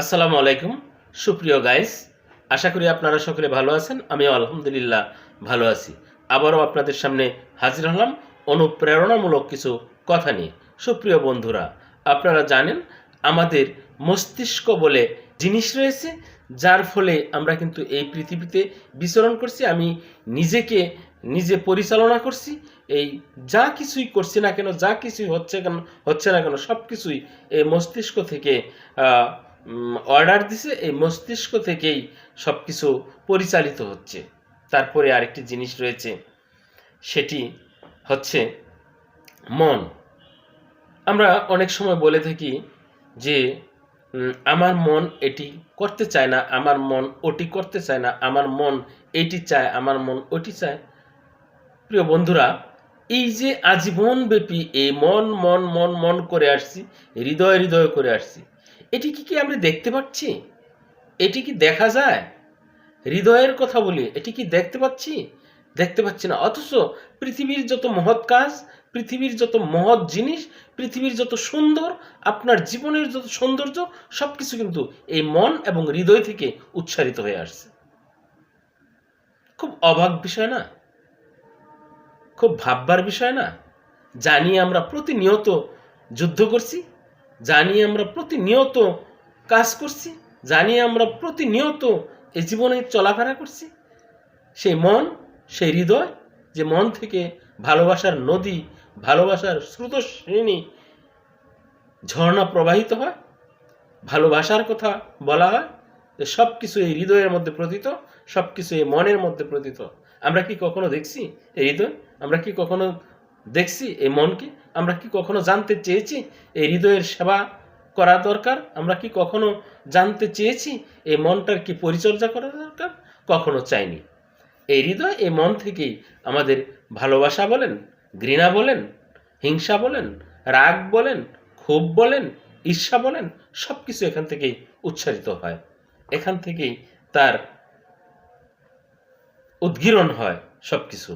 আসসালামু আলাইকুম। সুপ্রিয় গাইস আশা করি আপনারা সকলে ভালো আছেন। আমিও আলহামদুলিল্লাহ ভালো আছি। আবারও আপনাদের সামনে হাজির হলাম অনুপ্রেরণামূলক কিছু কথা নিয়ে। সুপ্রিয় বন্ধুরা, আপনারা জানেন, আমাদের মস্তিষ্ক বলে জিনিস রয়েছে, যার ফলে আমরা কিন্তু এই পৃথিবীতে বিচরণ করছি, আমি নিজেকে নিজে পরিচালনা করছি, এই যা কিছুই করছি না কেন, যা কিছুই হচ্ছে কেন, হচ্ছে না কেন সব কিছুই এই মস্তিষ্ক থেকে অর্ডার দিছে, এই মস্তিষ্ক থেকেই সব কিছু পরিচালিত হচ্ছে। তারপরে আরেকটি জিনিস রয়েছে, সেটি হচ্ছে মন। আমরা অনেক সময় বলে থাকি যে আমার মন এটি করতে চায় না, আমার মন ওটি করতে চায় না, আমার মন এটি চায়, আমার মন ওটি চায়। প্রিয় বন্ধুরা, এই যে আজীবন ব্যাপী এই মন মন মন মন করে আসছি, হৃদয় হৃদয় করে আসছি এটি কি কি আমরা দেখতে পাচ্ছি? এটি কি দেখা যায়? হৃদয়ের কথা বলি, এটি কি দেখতে পাচ্ছি? দেখতে পাচ্ছি না। অথচ পৃথিবীর যত মহৎ কাজ, পৃথিবীর যত মহৎ জিনিস, পৃথিবীর যত সুন্দর, আপনার জীবনের যত সৌন্দর্য সব কিছু কিন্তু এই মন এবং হৃদয় থেকে উচ্চারিত হয়ে আসছে। খুব অবাক বিষয় না? খুব ভাববার বিষয় না? জানি আমরা প্রতিনিয়ত যুদ্ধ করছি জানি আমরা প্রতিনিয়ত কাজ করছি জানি আমরা প্রতিনিয়ত এই জীবনে চলাফেরা করছি, সেই মন, সেই হৃদয়, যে মন থেকে ভালোবাসার নদী, ভালোবাসার স্রোতশ্রেণী ঝর্ণা প্রবাহিত হয়, ভালোবাসার কথা বলা হয়, যে সব কিছু এই হৃদয়ের মধ্যে প্রতীত সব কিছু এই মনের মধ্যে প্রতীত। আমরা কি কখনো দেখছি এই হৃদয়? আমরা কি কখনো দেখছি এই মনকে। আমরা কি কখনো জানতে চেয়েছি? এই হৃদয়ের সেবা করা দরকার? আমরা কি কখনো জানতে চেয়েছি? এই মনটার কি পরিচর্যা করা দরকার? কখনো চাইনি। এই হৃদয় এই মন থেকেই আমাদের ভালোবাসা বলেন, ঘৃণা বলেন, হিংসা বলেন, রাগ বলেন, ক্ষোভ বলেন, ঈর্ষা বলেন সব কিছু এখান থেকেই উচ্চারিত হয়। এখান থেকেই তার উদ্গীরণ হয় সব কিছু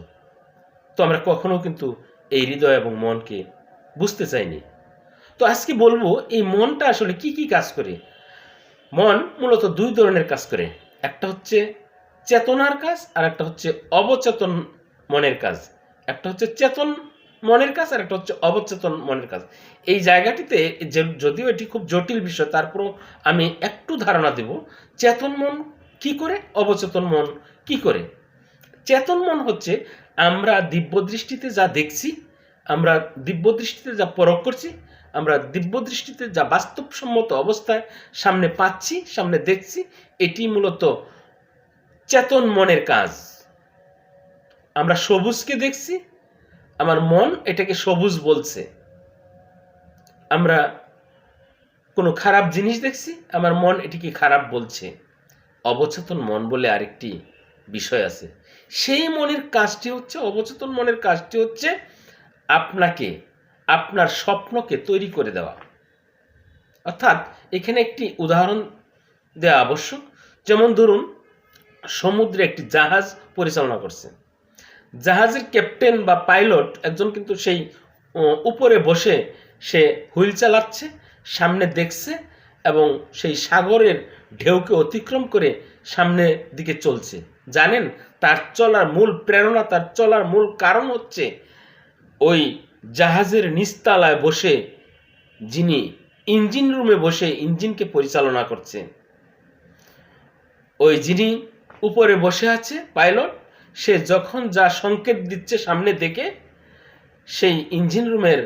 তো আমরা কখনো কিন্তু এই হৃদয় এবং মনকে বুঝতে চাইনি। তো আজকে বলব, এই মনটা আসলে কি কি কাজ করে? মন মূলত দুই ধরনের কাজ করে। একটা হচ্ছে চেতনার কাজ, আর একটা হচ্ছে অবচেতন মনের কাজ। একটা হচ্ছে চেতন মনের কাজ, আর একটা হচ্ছে অবচেতন মনের কাজ। এই জায়গাটিতে যদিও এটি খুব জটিল বিষয়, তারপরও আমি একটু ধারণা দেব। চেতন মন কি করে? অবচেতন মন কি করে? চেতন মন হচ্ছে, আমরা দিব্য দৃষ্টিতে যা দেখছি, আমরা দিব্য দৃষ্টিতে যা পরখ করছি, আমরা দিব্য দৃষ্টিতে যা বাস্তবসম্মত অবস্থায় সামনে পাচ্ছি, সামনে দেখছি, এটি মূলত চেতন মনের কাজ। আমরা সবুজকে দেখছি, আমার মন এটাকে সবুজ বলছে। আমরা কোনো খারাপ জিনিস দেখছি, আমার মন এটিকে খারাপ বলছে। অবচেতন মন বলে আরেকটি বিষয় আছে। সেই মনের কাজটি হচ্ছে, অবচেতন মনের কাজটি হচ্ছে আপনাকে, আপনার স্বপ্নকে তৈরি করে দেওয়া। অর্থাৎ এখানে একটি উদাহরণ দেওয়া আবশ্যক। যেমন ধরুন, সমুদ্রে একটি জাহাজ পরিচালনা করছে। জাহাজের ক্যাপ্টেন বা পাইলট একজন কিন্তু সেই উপরে বসে সে হুইল চালাচ্ছে, সামনে দেখছে এবং সেই সাগরের ঢেউকে অতিক্রম করে সামনের দিকে চলছে। জানেন? তার চলার মূল প্রেরণা, তার চলার মূল কারণ হচ্ছে ওই জাহাজের নিস্তালায় বসে যিনি ইঞ্জিন রুমে বসে ইঞ্জিনকে পরিচালনা করছে ওই যিনি উপরে বসে আছে, পাইলট, সে যখন যা সংকেত দিচ্ছে সামনে থেকে, সেই ইঞ্জিন রুমের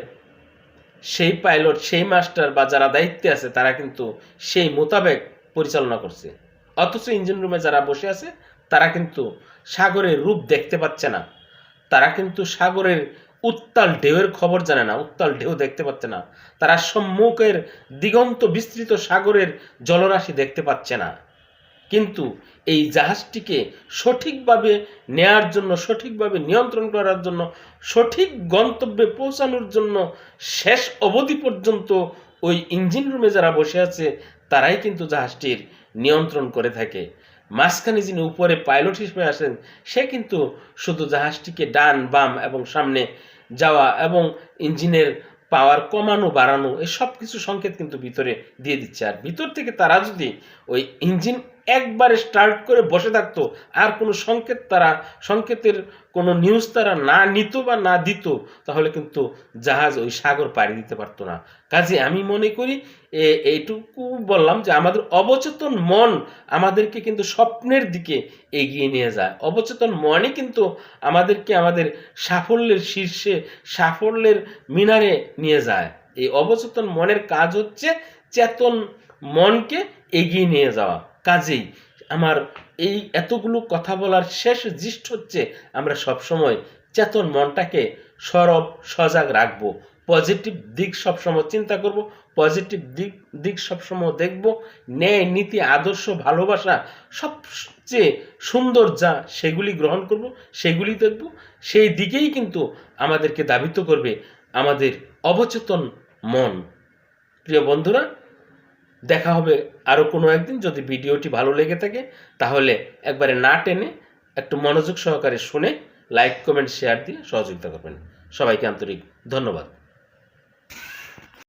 সেই পাইলট, সেই মাস্টার বা যারা দায়িত্বে আছে, তারা কিন্তু সেই মোতাবেক পরিচালনা করছে। অথচ ইঞ্জিন রুমে যারা বসে আছে তারা কিন্তু সাগরের রূপ দেখতে পাচ্ছে না। তারা কিন্তু সাগরের উত্তাল ঢেউয়ের খবর জানে না, উত্তাল ঢেউ দেখতে পাচ্ছে না। তারা সম্মুখের দিগন্ত বিস্তৃত সাগরের জলরাশি দেখতে পাচ্ছে না। কিন্তু এই জাহাজটিকে সঠিকভাবে নেয়ার জন্য, সঠিকভাবে নিয়ন্ত্রণ করার জন্য, সঠিক গন্তব্যে পৌঁছানোর জন্য শেষ অবধি পর্যন্ত ওই ইঞ্জিন রুমে যারা বসে আছে, তারাই কিন্তু জাহাজটির নিয়ন্ত্রণ করে থাকে। মাঝখানে যিনি উপরে পাইলট হিসেবে আসেন, সে কিন্তু শুধু জাহাজটিকে ডান, বাম এবং সামনে যাওয়া এবং ইঞ্জিনের পাওয়ার কমানো, বাড়ানো এই সব কিছু সংকেত কিন্তু ভিতরে দিয়ে দিচ্ছে। আর ভিতর থেকে তারা যদি ওই ইঞ্জিন একবারে স্টার্ট করে বসে থাকতো। আর কোনো সংকেত তারা, সংকেতের কোনো নিউজ তারা না নিত বা না দিত, তাহলে কিন্তু জাহাজ ওই সাগর পাড়ি দিতে পারতো না। কাজে আমি মনে করি এইটুকু বললাম যে আমাদের অবচেতন মন আমাদেরকে কিন্তু স্বপ্নের দিকে এগিয়ে নিয়ে যায়। অবচেতন মনই কিন্তু আমাদেরকে আমাদের সাফল্যের শীর্ষে, সাফল্যের মিনারে নিয়ে যায়। এই অবচেতন মনের কাজ হচ্ছে চেতন মনকে এগিয়ে নিয়ে যাওয়া। কাজেই আমার এই এতগুলো কথা বলার শেষ দৃষ্ট হচ্ছে আমরা সবসময় চেতন মনটাকে সরব, সজাগ রাখব। পজিটিভ দিক সবসময় চিন্তা করব, পজিটিভ দিক দিক সবসময় দেখব। ন্যায়, নীতি, আদর্শ, ভালোবাসা সবচেয়ে সুন্দর যা সেগুলি গ্রহণ করব, সেগুলি দেখব। সেই দিকেই কিন্তু আমাদেরকে দাবিত করবে আমাদের অবচেতন মন। প্রিয় বন্ধুরা দেখা হবে আরও কোনো একদিন। যদি ভিডিওটি ভালো লেগে থাকে, তাহলে একবারে না টেনে একটু মনোযোগ সহকারে শুনে লাইক কমেন্ট শেয়ার দিয়ে সহযোগিতা করবেন। সবাইকে আন্তরিক ধন্যবাদ।